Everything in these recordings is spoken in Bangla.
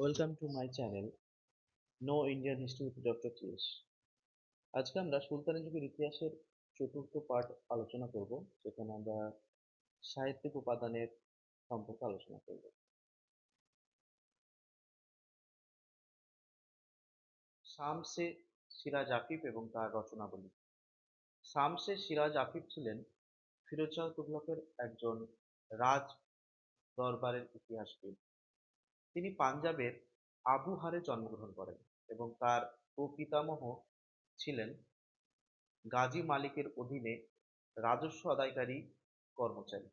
Welcome to my channel no Indian history with doctor kiss আজকে আমরা সুলতানি যুগের ইতিহাসের চতুর্থ পার্ট আলোচনা করব, যেখানে আমরা সাহিত্যিক উপাদানের সম্পর্কে আলোচনা করব। শামসে সিরাজ আফিফ এবং তার রচনাবলী। শামসে সিরাজ আফিফ ছিলেন ফিরোজ শাহ তুগলকের একজন রাজ দরবারের ইতিহাসবিদ। তিনি পাঞ্জাবের আবুহারে জন্মগ্রহণ করেন এবং তার প্রপিতামহ ছিলেন গাজী মালিকের অধীনে রাজস্ব আদায়কারী কর্মচারী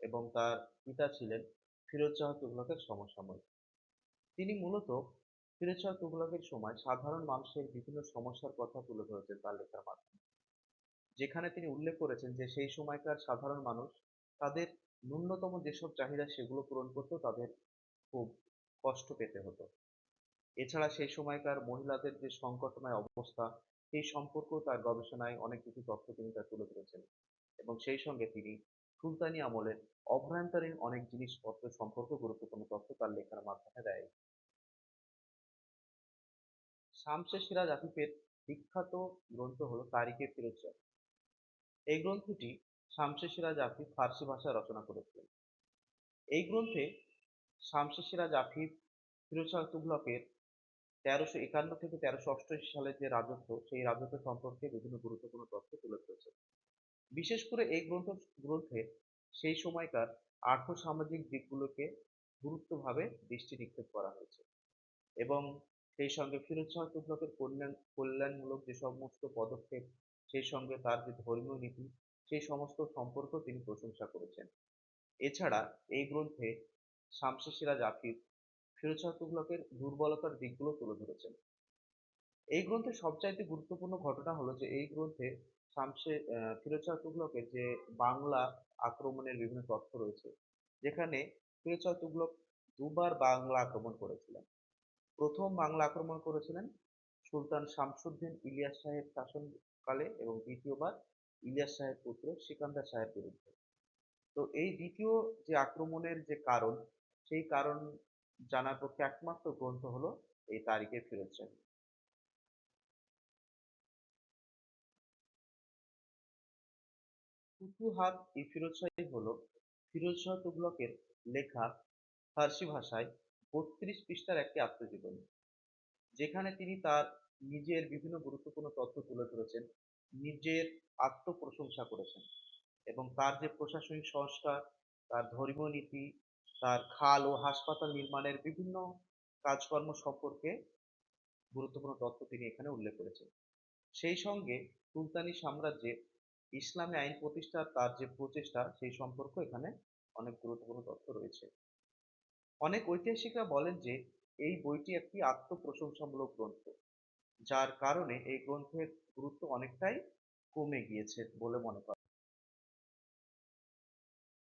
এবং তার পিতা ছিলেন ফিরোজ শাহ তুগলকের সমসাময়িক। তিনি মূলত ফিরোজ শাহ তুগলকের সময় সাধারণ মানুষের বিভিন্ন সমস্যার কথা তুলে ধরেছেন তার লেখার মাধ্যমে। যেখানে তিনি উল্লেখ করেছেন যে সেই সময়কার সাধারণ মানুষ তাদের ন্যূনতম যেসব চাহিদা সেগুলো পূরণ করতেও তাদের খুব কষ্ট পেতে হতো। এছাড়া সেই সময়কার মহিলাদের যে সংকটময় অবস্থা, সেই সম্পর্কেও তার গবেষণায় অনেক কিছু তথ্য তিনি তার তুলে ধরেছেন। এবং সেই সঙ্গে তিনি সুলতানি আমলের অভ্যন্তরীণ অনেক জিনিসপত্র সম্পর্কে গুরুত্বপূর্ণ তথ্য তার লেখার মাধ্যমে দেয়। শামসে সিরাজ আফিফের বিখ্যাত গ্রন্থ হল তারিখে ফিরোজ এই গ্রন্থটি শামসে সিরাজ আফিফ ফার্সি ভাষায় রচনা করেছিলেন। এই গ্রন্থে শামসে সিরাজ আফিফ ফিরোজ শাহ তুগলকের তেরোশো একান্ন থেকে তেরোশো অষ্টআশি সালের যে রাজত্ব, সেই রাজত্ব সম্পর্কে বিভিন্ন গুরুত্বপূর্ণ তথ্য তুলে ধরেছে। বিশেষ করে এই গ্রন্থ, গ্রন্থে সেই সময়কার আর্থ সামাজিক দিকগুলোকে গুরুত্বভাবে দৃষ্টি নিক্ষেপ করা হয়েছে এবং সেই সঙ্গে ফিরোজ শাহ তুগলকের কল্যাণ, কল্যাণমূলক যে সমস্ত পদক্ষেপ, সেই সঙ্গে তার যে ধর্মীয় নীতি, সেই সমস্ত সম্পর্ক তিনি প্রশংসা করেছেন। এছাড়া এই গ্রন্থে শামসে সিরাজ আফিফ ফিরোজ শাহ তুগলকের দুর্বলতার দিকগুলো তুলে ধরেছেন। এই গ্রন্থের সবচাইতে গুরুত্বপূর্ণ ঘটনা হলো যে, এই গ্রন্থে শামসে ফিরোজ শাহ তুগলকের যে বাংলা আক্রমণের বিভিন্ন তথ্য রয়েছে, যেখানে ফিরোজ শাহ তুগলক দুবার বাংলা আক্রমণ করেছিলেন। প্রথম বাংলা আক্রমণ করেছিলেন সুলতান শামসুদ্দিন ইলিয়াস সাহেব শাসনকালে এবং দ্বিতীয়বার ইলিয়াস সাহেব পুত্র সিকান্দার সাহেব বিরুদ্ধে। তো এই দ্বিতীয় যে আক্রমণের যে কারণ, সেই কারণ জানার পক্ষে একমাত্র গ্রন্থ হলো এই তারিখে ফিরোজ শাহী ফুতুহাত ই হলো ফিরোজ শাহ তুগলকের লেখা ফার্সি ভাষায় বত্রিশ পৃষ্ঠার একটি আত্মজীবনী, যেখানে তিনি তার নিজের বিভিন্ন গুরুত্বপূর্ণ তথ্য তুলে ধরেছেন, নিজের আত্মপ্রশংসা করেছেন এবং তার যে প্রশাসনিক সংস্কার, তার ধর্মীয় নীতি তার খাল ও হাসপাতাল নির্মাণের বিভিন্ন কাজকর্ম সম্পর্কে গুরুত্বপূর্ণ তথ্য তিনি এখানে উল্লেখ করেছেন। সেই সঙ্গে সুলতানি সাম্রাজ্যে ইসলামী আইন প্রতিষ্ঠার তার যে প্রচেষ্টা, সেই সম্পর্ক এখানে অনেক গুরুত্বপূর্ণ তথ্য রয়েছে। অনেক ঐতিহাসিকরা বলেন যে, এই বইটি একটি আত্মপ্রশংসামূলক গ্রন্থ, যার কারণে এই গ্রন্থের গুরুত্ব অনেকটাই কমে গিয়েছে বলে মনে করা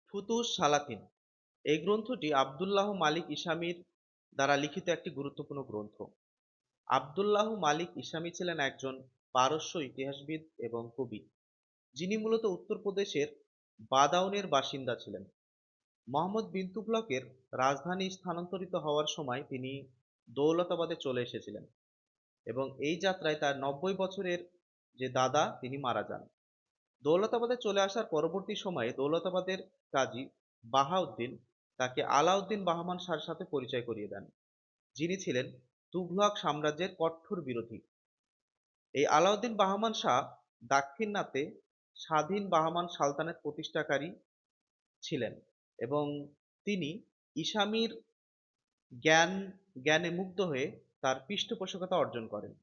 ফুতুস সালাতিন এই গ্রন্থটি আবদুল্লাহ মালিক ইসামির দ্বারা লিখিত একটি গুরুত্বপূর্ণ গ্রন্থ। আবদুল্লাহ মালিক ইসামি ছিলেন একজন পারস্য ইতিহাসবিদ এবং কবি, যিনি মূলত উত্তরপ্রদেশের বাদাউনের বাসিন্দা ছিলেন। মোহাম্মদ বিন তুগলকের রাজধানী স্থানান্তরিত হওয়ার সময় তিনি দৌলতাবাদে চলে এসেছিলেন এবং এই যাত্রায় তার নব্বই বছরের যে দাদা, তিনি মারা যান। দৌলতাবাদে চলে আসার পরবর্তী সময়ে দৌলতাবাদের কাজী বাহাউদ্দিন তাকে আলাউদ্দিন বাহমান শাহর সাথে পরিচয় করিয়ে দেন। যিনি ছিলেন তুঘলক সাম্রাজ্যের কঠোর বিরোধী। এই আলাউদ্দিন বাহমান শাহ দাক্ষিণাত্যে স্বাধীন বাহমান সালতানের প্রতিষ্ঠাকারী ছিলেন এবং তিনি ইসামির জ্ঞান, জ্ঞানে মুগ্ধ হয়ে তার পৃষ্ঠপোষকতা অর্জন করেন।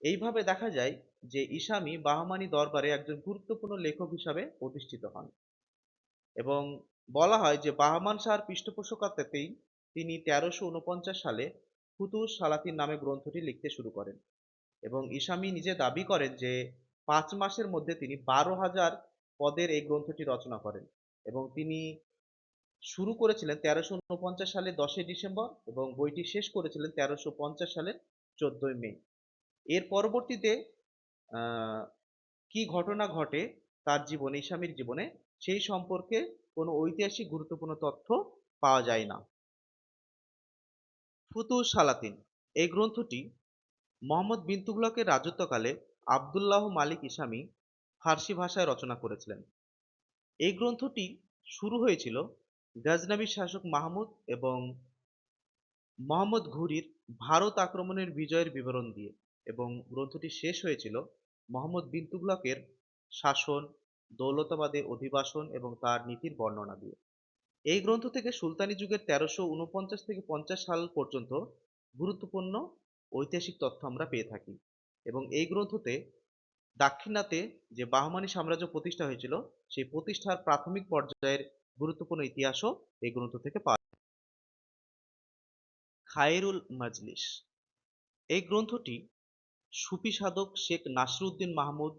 এইভাবে দেখা যায় যে ইসামি বাহমানি দরবারে একজন গুরুত্বপূর্ণ লেখক হিসাবে প্রতিষ্ঠিত হন। এবং বলা হয় যে বাহমান শাহর পৃষ্ঠপোষকতাতেই তিনি তেরোশো উনপঞ্চাশ সালে ফুতুস সালাতিন নামে গ্রন্থটি লিখতে শুরু করেন এবং ইসামি নিজে দাবি করেন যে পাঁচ মাসের মধ্যে তিনি বারো হাজার পদের এই গ্রন্থটি রচনা করেন এবং তিনি শুরু করেছিলেন তেরোশো উনপঞ্চাশ সালের দশই ডিসেম্বর এবং বইটি শেষ করেছিলেন তেরোশো পঞ্চাশ সালের চোদ্দই মে। এর পরবর্তীতে কি ঘটনা ঘটে তার জীবনে ইসামির জীবনে সেই সম্পর্কে কোনো ঐতিহাসিক গুরুত্বপূর্ণ তথ্য পাওয়া যায় না। ফুতুহ সালাতিন, এই গ্রন্থটি মোহাম্মদ বিন তুগলকের রাজত্বকালে আবদুল্লাহ মালিক ইসামি ফার্সি ভাষায় রচনা করেছিলেন। এই গ্রন্থটি শুরু হয়েছিল গাজনাবি শাসক মাহমুদ এবং মোহাম্মদ ঘুরির ভারত আক্রমণের বিজয়ের বিবরণ দিয়ে এবং গ্রন্থটি শেষ হয়েছিল মোহাম্মদ বিন তুগলকের শাসন দৌলতাবাদে অধিবাসন এবং তার নীতির বর্ণনা দিয়ে এই গ্রন্থ থেকে সুলতানি যুগের তেরোশো উনপঞ্চাশ থেকে পঞ্চাশ সাল পর্যন্ত গুরুত্বপূর্ণ ঐতিহাসিক তথ্য আমরা পেয়ে থাকি এবং এই গ্রন্থতে দাক্ষিণাতে যে বাহমানি সাম্রাজ্য প্রতিষ্ঠা হয়েছিল, সেই প্রতিষ্ঠার প্রাথমিক পর্যায়ের গুরুত্বপূর্ণ ইতিহাসও এই গ্রন্থ থেকে পাওয়া যায়। খায়রুল মাজলিস এই গ্রন্থটি সুফি সাধক শেখ নাসরুদ্দিন মাহমুদ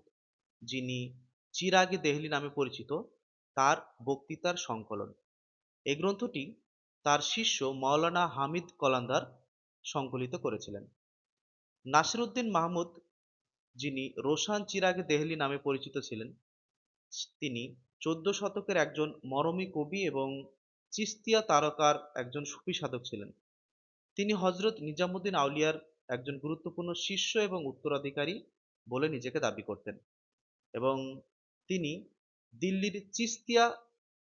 যিনি চিরাগে দেহলি নামে পরিচিত, তার বক্তৃতার সংকলন। এই গ্রন্থটি তার শিষ্য মাওলানা হামিদ কলান্দার সংকলিত করেছিলেন। নাসিরুদ্দিন মাহমুদ, যিনি রোশান চিরাগে দেহলি নামে পরিচিত ছিলেন, তিনি চোদ্দ শতকের একজন মরমী কবি এবং চিস্তিয়া তারকার একজন সুফি সাধক ছিলেন। তিনি হজরত নিজামুদ্দিন আউলিয়ার একজন গুরুত্বপূর্ণ শিষ্য এবং উত্তরাধিকারী বলে নিজেকে দাবি করতেন এবং তিনি দিল্লির চিস্তিয়া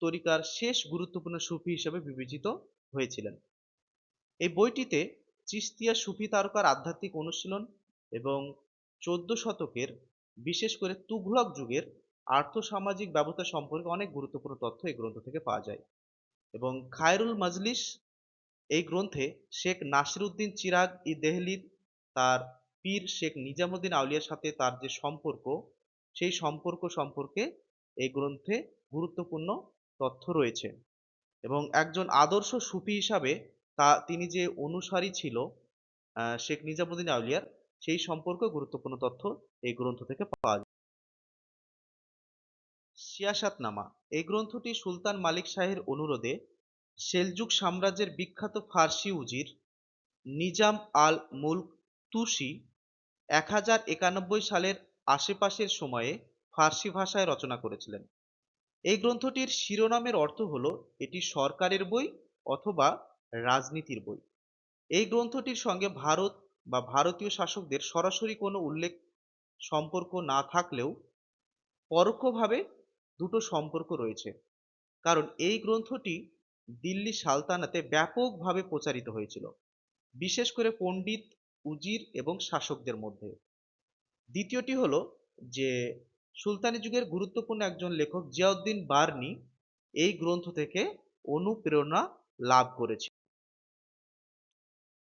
তরিকার শেষ গুরুত্বপূর্ণ সুফি হিসেবে বিবেচিত হয়েছিলেন। এই বইটিতে চিস্তিয়া সুফি তারকার আধ্যাত্মিক অনুশীলন এবং চোদ্দ শতকের বিশেষ করে তুঘলক যুগের আর্থসামাজিক ব্যবস্থা সম্পর্কে অনেক গুরুত্বপূর্ণ তথ্য এই গ্রন্থ থেকে পাওয়া যায় এবং খায়রুল মাজলিস এই গ্রন্থে শেখ নাসিরুদ্দিন চিরাগ ই দেহলির তার পীর শেখ নিজামুদ্দিন আউলিয়ার সাথে তার যে সম্পর্ক সেই সম্পর্ক সম্পর্কে এই গ্রন্থে গুরুত্বপূর্ণ তথ্য রয়েছে। এবং একজন আদর্শ সুফি হিসাবে তা, তিনি যে অনুসারী ছিল শেখ নিজামুদ্দিন আউলিয়ার, সেই সম্পর্কে গুরুত্বপূর্ণ তথ্য এই গ্রন্থ থেকে পাওয়া যায়। সিয়াসাতনামা, এই গ্রন্থটি সুলতান মালিক শাহের অনুরোধে সেলজুক সাম্রাজ্যের বিখ্যাত ফার্সি উজির নিজাম আল মুলক তুসি এক হাজার একানব্বই সালের আশেপাশের সময়ে ফার্সি ভাষায় রচনা করেছিলেন। এই গ্রন্থটির শিরোনামের অর্থ হলো, এটি সরকারের বই অথবা রাজনীতির বই। এই গ্রন্থটির সঙ্গে ভারত বা ভারতীয় শাসকদের সরাসরি কোনো উল্লেখ সম্পর্ক না থাকলেও পরোক্ষভাবে দুটো সম্পর্ক রয়েছে। কারণ এই গ্রন্থটি দিল্লি সালতানাতে ব্যাপকভাবে প্রচারিত হয়েছিল, বিশেষ করে পণ্ডিত উজির এবং শাসকদের মধ্যে। দ্বিতীয়টি হলো যে সুলতানি যুগের গুরুত্বপূর্ণ একজন লেখক জিয়াউদ্দিন বার্নি এই গ্রন্থ থেকে অনুপ্রেরণা লাভ করেছে।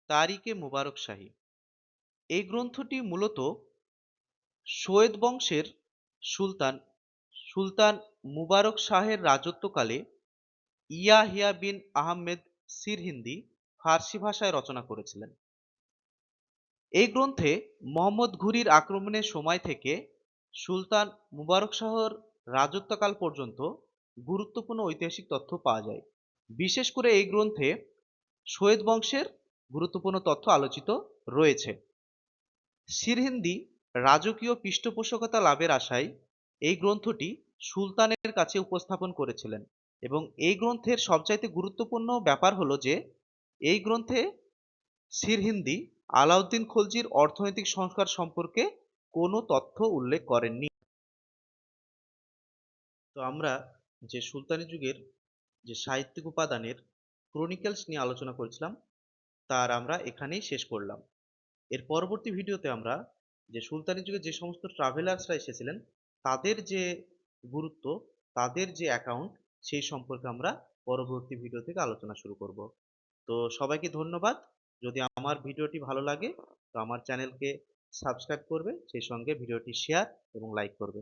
তারিকে মুবারক শাহী। এই গ্রন্থটি মূলত সৈয়দ বংশের সুলতান সুলতান মুবারক শাহের রাজত্বকালে ইয়াহিয়া বিন আহমেদ সিরহিন্দি ফার্সি ভাষায় রচনা করেছিলেন। এই গ্রন্থে মোহাম্মদ ঘুরির আক্রমণের সময় থেকে সুলতান মুবারক শাহর রাজত্বকাল পর্যন্ত গুরুত্বপূর্ণ ঐতিহাসিক তথ্য পাওয়া যায়। বিশেষ করে এই গ্রন্থে সৈয়দ বংশের গুরুত্বপূর্ণ তথ্য আলোচিত রয়েছে। সিরহিন্দি রাজকীয় পৃষ্ঠপোষকতা লাভের আশায় এই গ্রন্থটি সুলতানের কাছে উপস্থাপন করেছিলেন এবং এই গ্রন্থের সবচাইতে গুরুত্বপূর্ণ ব্যাপার হলো যে, এই গ্রন্থে সিরহিন্দি আলাউদ্দিন খলজির অর্থনৈতিক সংস্কার সম্পর্কে কোনো তথ্য উল্লেখ করেননি। তো আমরা যে সুলতানি যুগের যে সাহিত্যিক উপাদানের ক্রনিক্যালস নিয়ে আলোচনা করেছিলাম, তার আমরা এখানেই শেষ করলাম। এর পরবর্তী ভিডিওতে আমরা যে সুলতানি যুগে যে সমস্ত ট্রাভেলার্সরা এসেছিলেন, তাদের যে গুরুত্ব, তাদের যে অ্যাকাউন্ট সেই সম্পর্কে আমরা পরবর্তী ভিডিও থেকে আলোচনা শুরু করব। তো সবাইকে ধন্যবাদ। যদি আমার ভিডিওটি ভালো লাগে, তো আমার চ্যানেলকে সাবস্ক্রাইব করবে, সেই সঙ্গে ভিডিওটি শেয়ার এবং লাইক করবে।